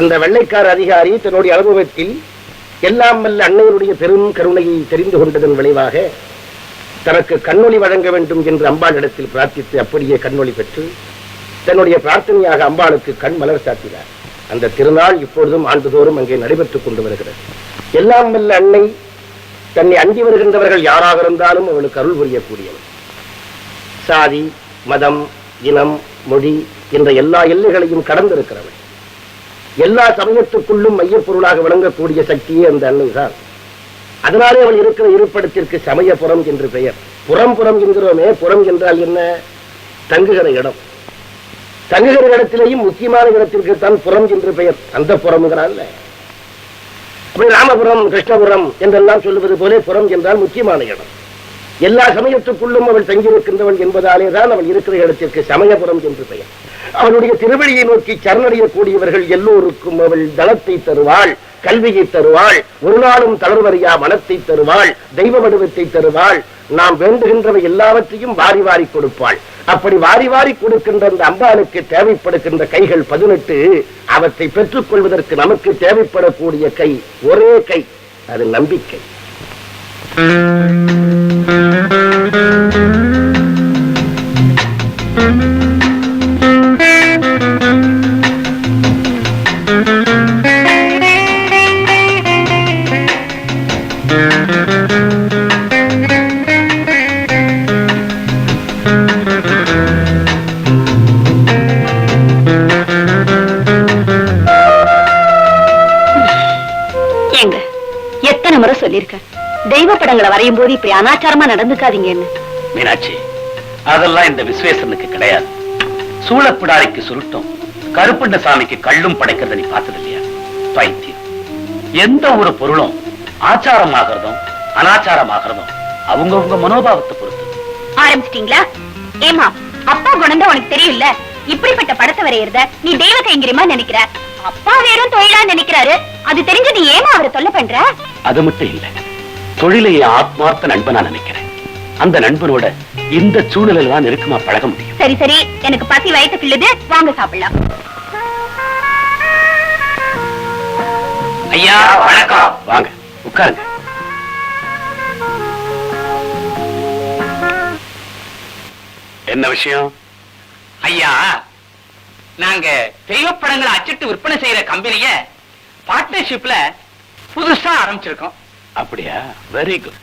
அந்த வெள்ளைக்கார அதிகாரி தன்னுடைய அனுபவத்தில் எல்லாம் வல்ல அன்னையருடைய பெரும் கருணையை தெரிந்து கொண்டதன் விளைவாக தனக்கு கண்ணொளி வழங்க வேண்டும் என்று அம்பாளிடத்தில் பிரார்த்தித்து அப்படியே கண்ணொளி பெற்று தன்னுடைய பிரார்த்தனையாக அம்பாளுக்கு கண் மலர் சாத்தினார். அந்த திருநாள் இப்பொழுதும் ஆண்டுதோறும் அங்கே நடைபெற்றுக் கொண்டு வருகிறது. எல்லாம் வல்ல அன்னை தன்னை அண்டி வருகின்றவர்கள் யாராக இருந்தாலும் அவளுக்கு அருள் புரியக்கூடியவர் சாதி மதம் இனம் மொழி என்ற எல்லா எல்லைகளையும் கடந்திருக்கிறவள். எல்லா சமயத்துக்குள்ளும் மையப்பொருளாக விளங்கக்கூடிய சக்தியே அந்த அன்னைதான். அதனாலே அவள் இருக்கிற இருப்பிடத்திற்கு சமயபுரம் என்று பெயர். புறம் புறம் என்கிறோமே புறம் என்றால் என்ன? தங்குகிற இடம். தங்குகிற இடத்திலேயும் முக்கியமான இடத்திற்கு தான் புறம் என்று பெயர். அந்த புறம்ங்கிறான்ல அப்படி ராமபுரம் கிருஷ்ணபுரம் என்றெல்லாம் சொல்லுவது போலே புறம் என்றால் முக்கியமான இடம். எல்லா சமயத்துக்குள்ளும் அவள் தங்கியிருக்கின்றவள் என்பதாலே தான் அவள் இருக்கிற இடத்திற்கு சமயபுரம் என்று பெயர். அவளுடைய திருவழியை நோக்கி சரணடையக்கூடியவர்கள் எல்லோருக்கும் அவள் தளத்தை தருவாள் கல்வியை தருவாள் ஒரு நாளும் தளர்வறியா மனத்தை தருவாள் தெய்வ வடிவத்தை தருவாள். நாம் வேண்டுகின்றவை எல்லாவற்றையும் வாரி வாரி கொடுப்பாள். அப்படி வாரி வாரி கொடுக்கின்ற அந்த அம்பாளுக்கு தேவைப்படுகின்ற கைகள் பதினெட்டு அவற்றை பெற்றுக் கொள்வதற்கு நமக்கு தேவைப்படக்கூடிய கை ஒரே கை அது நம்பிக்கை. ஏங்க எத்தனை முறை சொல்லியிருக்கேன் தெய்வ படங்களை வரையும் போது இப்படி அனாச்சாரமா நடந்துக்காதீங்கன்னு. மீனாட்சி அதெல்லாம் இந்த விஸ்வேசனுக்கு கிடையாது. சூளப்பிடாரிக்கு சுருட்டம் கருப்பண்ண சாமிக்கு கள்ளும் படைக்கிறத நீ பார்த்தது இல்லையா பைத்தியம். எந்த ஒரு பொருளும் ஆச்சாரமாகிறதும் அனாச்சாரமாகிறதும் அவங்கவங்க மனோபாவத்தை பொறுத்து. ஆரம்பிச்சிட்டீங்களா? ஏமா அப்பா குணம் உனக்கு தெரியும்ல? இப்படிப்பட்ட படத்தை வரையறத நீ தெய்வ கைங்கரியமா நினைக்கிற? அப்பா வேறும் தொழிலா நினைக்கிறாரு. அது தெரிஞ்சு நீ ஏமா அவரை தொல்லை பண்ற? அது மட்டும் இல்ல. தொழிலை ஆத்மார்த்த நண்பனா நினைக்கிறேன். அந்த நண்பனோட இந்த சூழ்நிலையில தான் நெருக்கமா பழக முடியும். சரி சரி. எனக்கு பசி வயிற்று கிள்ளுது. வாங்க சாப்பிடலாம். ஐயா வணக்கம். வாங்க. உட்காருங்க. என்ன விஷயம்? ஐயா நாங்க தெய்வப்படங்களை அச்சிட்டு விற்பனை செய்யற கம்பெனிய பார்ட்னர்ஷிப்ல புதுசா ஆரம்பிச்சிருக்கோம். அப்படியா? வெரி குட்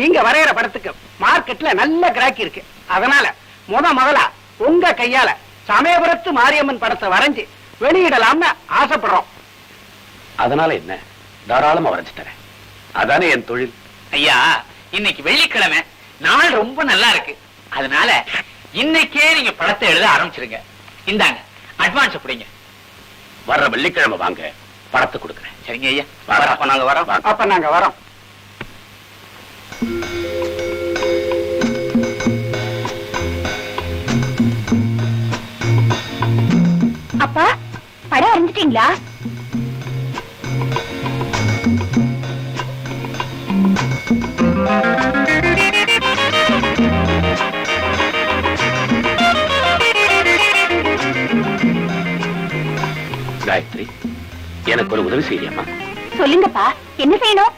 நீங்க வரைகிற படத்துக்கு மார்க்கெட்ல நல்ல கிராக்கி இருக்கு. அதனால முத முதலா உங்க கையால சமயபுரத்து மாரியம்மன் படத்தை வரைஞ்சு வெளியிடலாம்னு ஆசைப்படுறோம். அதனால என்ன? தாராளமா வரைஞ்சு தரேன். அதானே என் தொழில்? ஐயா இன்னைக்கு வெள்ளிக்கிழமை. நாள் ரொம்ப நல்லா இருக்கு. அதனால இன்னைக்கே நீங்க படத்தை எழுத ஆரம்பிச்சிருங்க. இந்தாங்க அட்வான்ஸ் பிடிங்க. வர்ற வெள்ளிக்கிழமை வாங்க படத்தை கொடுக்குறேன். சரிங்க ஐயா. அப்ப நாங்க வரோம். அப்ப நாங்க வரோம். அப்பா படம் வரைஞ்சிட்டீங்களா எனக்கு ஒரு உதவி செய்யறியம்மா சொல்லுங்கப்பா என்ன செய்யணும்?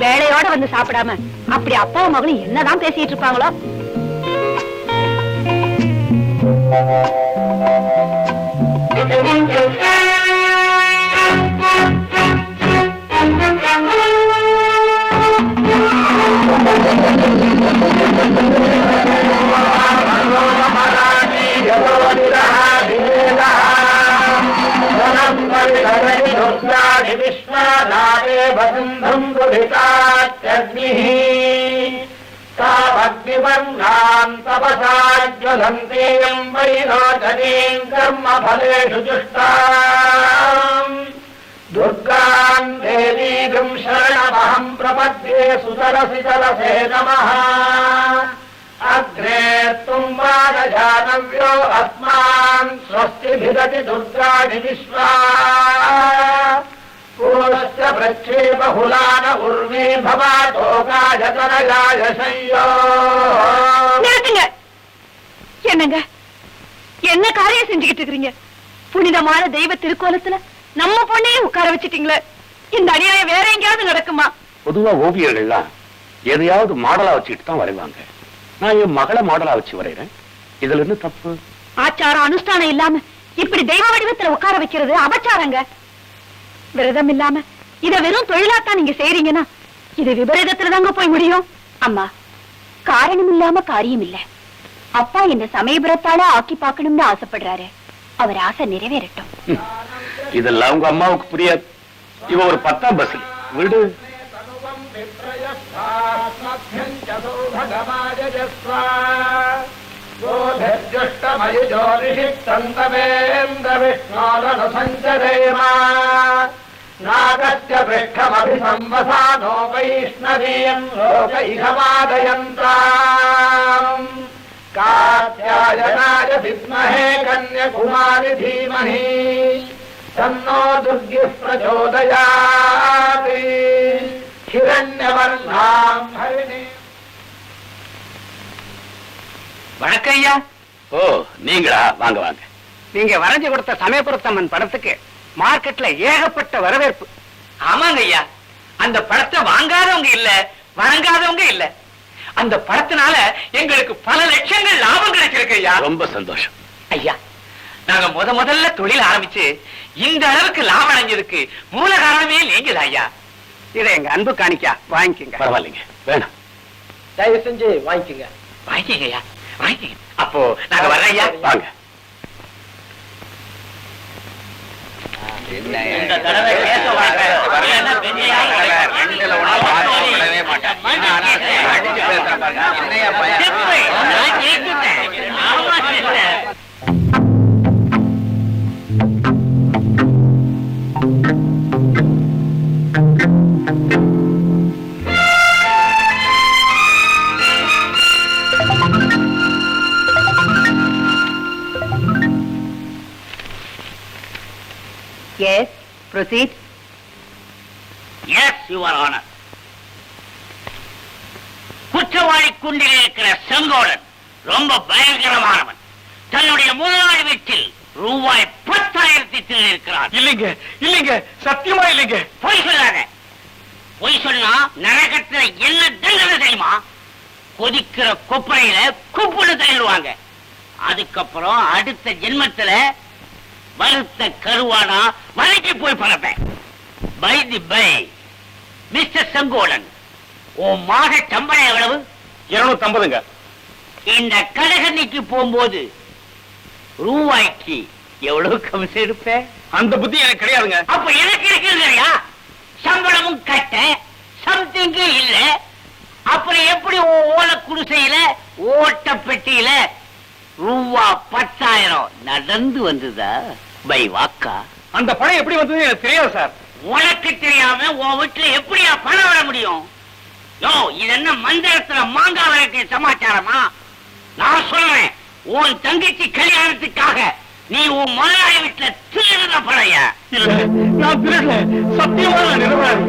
வேலையோட வந்து சாப்பிடாம அப்படி அப்பா மகளும் என்னதான் பேசிட்டு இருப்பாங்களோ? तावग्निवर्णाम् तपसाज्वलन्तीम् वैरोचनीम् कर्म फलेषु जुष्टाम् दुर्गाम् देवीगम् शरणमहम् प्रपद्ये सुतरसि तरसे नमः अग्रे तुम्बादजानव्यो अस्मान् स्वस्ति भिदति दुर्गाणि विश्वा பூரஸ்ய பிரச்சே பகுலான உர்வே பவாதோகாய கனகாய சையோ நிறுத்துங்க என்னங்க என்ன காரியம் செஞ்சுக்கிட்டு இருக்கீங்க புனிதமான தெய்வ திருக்கோலத்துல நம்ம பொண்ணையே உட்கார வச்சிட்டீங்களே. இந்த அநியாயம் வேற எங்கேயாவது நடக்குமா? பொதுவா ஓவியர்கள்லாம் எதையாவது மாடலா வச்சுக்கிட்டு தான் வரைவாங்க. நான் என் மகளை மாடலா வச்சு வரைகிறேன். இதுல இருந்து தப்பு? ஆச்சாரம் அனுஷ்டானம் இல்லாம இப்படி தெய்வ வடிவத்துல உட்கார வைக்கிறது அபச்சாரங்க. விரதம் இல்லாம இத வெறும் தொழிலாத்தான் நீங்க செய்றீங்கன்னா இது விபரீதத்துல தாங்க போய் முடியும். அம்மா காரணம் இல்லாம காரியம் இல்ல. அப்பா என்ன சமயபுரத்தால ஆக்கி பார்க்கணும்னு ஆசைப்படுறாரு. அவர் ஆசை நிறைவேறட்டும் ம். இதெல்லாம் உங்க அம்மாவுக்கு புரியாது இவ ஒரு பத்தாம் பஸ் விடு नागस्य पृष्ठमभिसंवसानो वैष्णवीयम् लोकैहमादयन्ताम् कात्यायनाय विद्महे कन्यकुमारि धीमहि तन्नो दुर्गिः प्रचोदयात् हिरण्यवर्णाम् हरिणी வணக்கம் ஐயா ஓ நீங்களா வாங்க வாங்க நீங்க வரைஞ்சு கொடுத்த சமயபுரத்தம்மன் படத்துக்கு மார்க்கெட்ல ஏகப்பட்ட வரவேற்பு ஆமாங்க ஐயா அந்த படத்தை வாங்காதவங்க இல்ல வணங்காதவங்க இல்ல அந்த படத்தினால எங்களுக்கு பல லட்சங்கள் லாபம் கிடைச்சிருக்கு ஐயா. ரொம்ப சந்தோஷம். ஐயா நாங்க முத முதல்ல தொழில் ஆரம்பிச்சு இந்த அளவுக்கு லாபம் அடைஞ்சதுக்கு மூல காரணமே நீங்க ஐயா. இதை எங்க அன்பு காணிக்கா வாங்கிக்கங்க. பரவாயில்லைங்க வேணாம். தயவு செஞ்சு வாங்கிக்கங்க. வாங்கிக்கங்க ஐயா வாங்கிக்கங்க. அப்போ நாங்க வர்றோம் ஐயா. வாங்க. இந்த தடவை பேச மாட்டேன். வரலைன்னா பெண்ணையா கிடக்கு. ரெண்டுல ஒண்ணு குண்டில் இருக்கிற செங்கோடன் ரொம்ப பயங்கரமானவன். தன்னுடைய முதலாளி வீட்டில் ரூபாய் பத்தாயிரத்தி திருடியிருக்கிறான் இல்லைங்க இல்லைங்க சத்தியமா இல்லைங்க. பொய் சொல்லாத. பொய் சொன்னா நரகத்துல என்ன தண்டனை தெரியுமா? கொதிக்கிற கொப்பரையில குப்புன்னு தள்ளிடுவாங்க. அதுக்கப்புறம் அடுத்த ஜென்மத்துல வலுத்த கருவானா மலைக்கு போய் பறப்பேன். By the by mister Sengodan உன் மாத சம்பளம் எவ்வளவு? இருநூத்தி ஐம்பதுங்க இந்த கடகண்ணிக்கு போகும்போது ரூபாய்க்கு எவ்வளவு கமிஷன் இருப்பேன் அந்த புத்தி எனக்கு கிடையாதுங்க. அப்ப எனக்கு இருக்கிறதையா சம்பளமும் கட்ட சம்திங் இல்ல. அப்புறம் எப்படி ஓலை குடிசையில ஓட்ட பெட்டியில ரூபா பத்தாயிரம் நடந்து வந்ததா? பை வாக்கா. அந்த பணம் எப்படி வந்தது எனக்கு தெரியாது சார். உனக்கு தெரியாம உன் வீட்டுல எப்படியா பணம் வர முடியும்? யோ இது என்ன மந்திரத்துல மாங்காய் வரைக்கும் சமாச்சாரமா? நான் சொல்றேன் உன் தங்கச்சி கல்யாணத்துக்காக நீ உன் முதலாளி வீட்டுல திருடுற பழைய இல்ல நான் திருடல. சத்தியமா நான்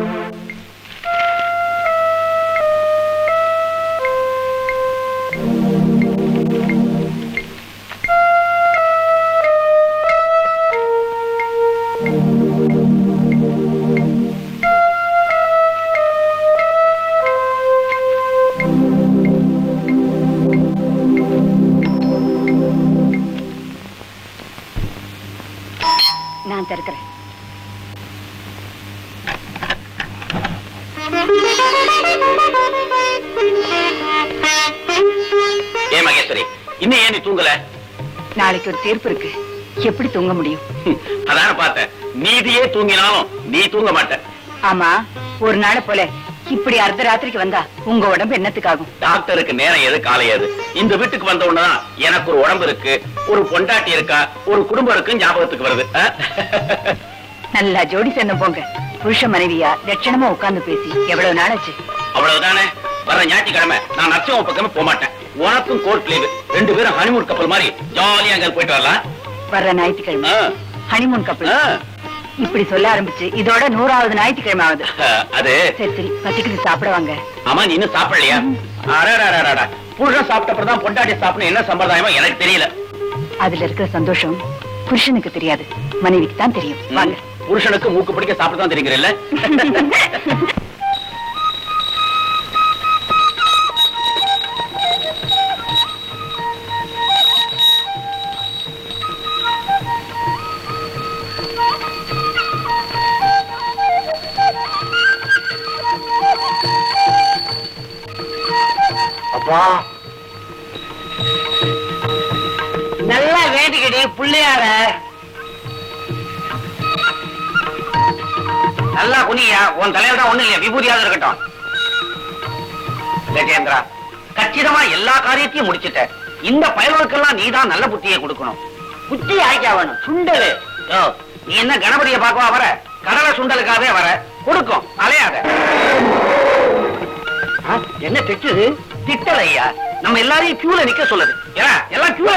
இன்னும் ஏன் நீ தூங்கல? நாளைக்கு ஒரு தீர்ப்பு இருக்கு. எப்படி தூங்க முடியும்? அதான பார்த்தேன். நீதியே தூங்கினாலும் நீ தூங்க மாட்ட. ஆமா ஒரு நாளை போல இப்படி அர்த்த ராத்திரிக்கு வந்தா உங்க உடம்பு என்னத்துக்காகும்? டாக்டருக்கு நேரம் எது காலம் எது? இந்த வீட்டுக்கு வந்த உடனேதான் எனக்கு ஒரு உடம்பு இருக்கு ஒரு பொண்டாட்டி இருக்கா ஒரு குடும்பம் இருக்கு ஞாபகத்துக்கு வருது? நல்லா ஜோடி சேர்ந்து போங்க. புருஷ மனைவியா லட்சணமா உட்கார்ந்து பேசி. எவ்வளவு நாள் ஆச்சு அவ்வளவுதானே? வர ஞாயிற்றுக்கிழமை நான் நரசிம்ம பக்கமே போக மாட்டேன் உனக்கும் கோர்ட் லீவு ரெண்டு பேரும் ஹனிமூன் கப்பல் மாதிரி ஜாலியா அங்க போயிட்டு வரலாம். வர்ற ஞாயிற்றுக்கிழமை. ஹனிமூன் கப்பல். இப்படி சொல்ல ஆரம்பிச்சு இதோட நூறாவது ஞாயிற்றுக்கிழமை ஆகுது. அது? சரி சரி பசிக்குது சாப்பிட வாங்க ஆமா நீ இன்னும் சாப்பிடலையா? அடடடடடட. புருஷன் சாப்பிட்ட அப்புறம் தான் பொண்டாட்டி சாப்பிடணும். என்ன சம்பிரதாயமோ எனக்கு தெரியல. அதுல இருக்கிற சந்தோஷம் புருஷனுக்கு தெரியாது. மனைவிக்கு தான் தெரியும். வாங்க. புருஷனுக்கு மூக்கு பிடிக்க சாப்பிட்டு தான் தெரியுங்கிறல்ல? அப்பா நல்லா வேண்டிக்கிடி பிள்ளையார. நல்லா குனியா. உன் தலையில தான் ஒண்ணு இல்லையா? விபூதியாவது இருக்கட்டும். கஜேந்திரா கச்சிதமா எல்லா காரியத்தையும் முடிச்சிட்ட. இந்த பயல்களுக்கெல்லாம் நீதான் நல்ல புத்தியை கொடுக்கணும். புத்தி ஆய்க்கா வேணும். சுண்டலு. நீ என்ன கணபதிய பார்க்கவா வர? கடலை சுண்டலுக்காகவே வர. கொடுக்கும். அலையாத. என்ன திட்டுது திட்டல ஐயா நம்ம எல்லாரையும் கியூல நிக்க சொல்லுது. எல்லாம் கியூல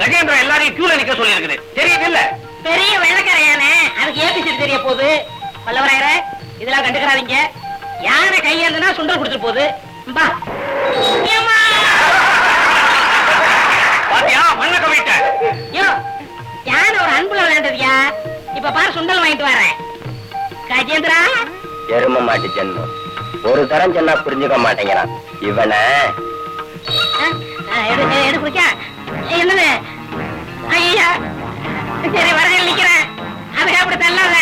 கஜேந்திரா எல்லாரையும் கியூல நிக்க சொல்லி இருக்குது தெரியுது இல்ல பெரிய வெள்ளக்காரையானே அதுக்கு ஏபிசி தெரிய போகுது? வல்லவராயர இதெல்லாம் கண்டுக்கிறாதீங்க. யானை கையேந்தனா சுண்டல் கொடுத்துட்டு போகுது? பா ஏம்மா! பாத்தியா மண்ண கவிட்ட? யோ யானை ஒரு அன்புல விளையாண்டதுயா? இப்ப பாரு சுண்டல் வாங்கிட்டு வரேன் கஜேந்திரா? எரும மாட்டு ஜென்மம் ஒரு தரம் சொன்னா புரிஞ்சுக்க மாட்டேங்கிறான். இவனை? என்னது? ஐயா சரி வரதில் நிக்கிறேன். அதை அப்படி தள்ளாத.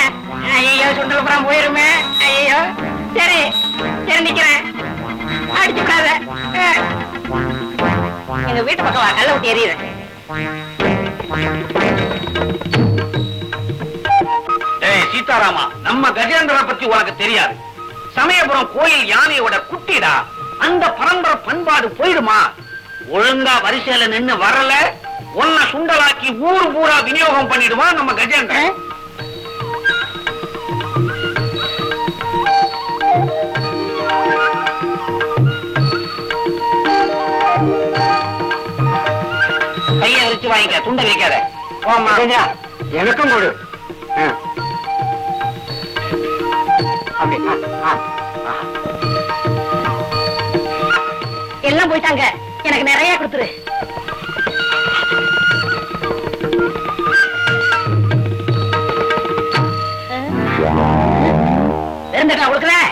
ஐயோ சுண்டல் புறம் போயிருமே. ஐயோ சரி சரி நிக்கிறேன். அடிச்சு விடாத. எங்க வீட்டு பக்கம் கல்ல விட்டு எறியுறேன். ஏய் சீதாராமா நம்ம கஜேந்திரனை பத்தி உனக்கு தெரியாது. சமயபுரம் கோயில் யானையோட குட்டிடா. அந்த பரம்பரை பண்பாடு போயிடுமா? ஒழுங்கா வரிசையில நின்னு வரல உன்னை சுண்டலாக்கி ஊர் பூரா விநியோகம் பண்ணிடுவான் நம்ம கஜேந்திரன்? கையை வச்சு வாங்கிக்க துண்டை வைக்காத. எனக்கும் கொடு. எல்லாம் போயிட்டாங்க. எனக்கு நிறைய கொடுத்துரு. இருந்துட்டா கொடுக்குறேன்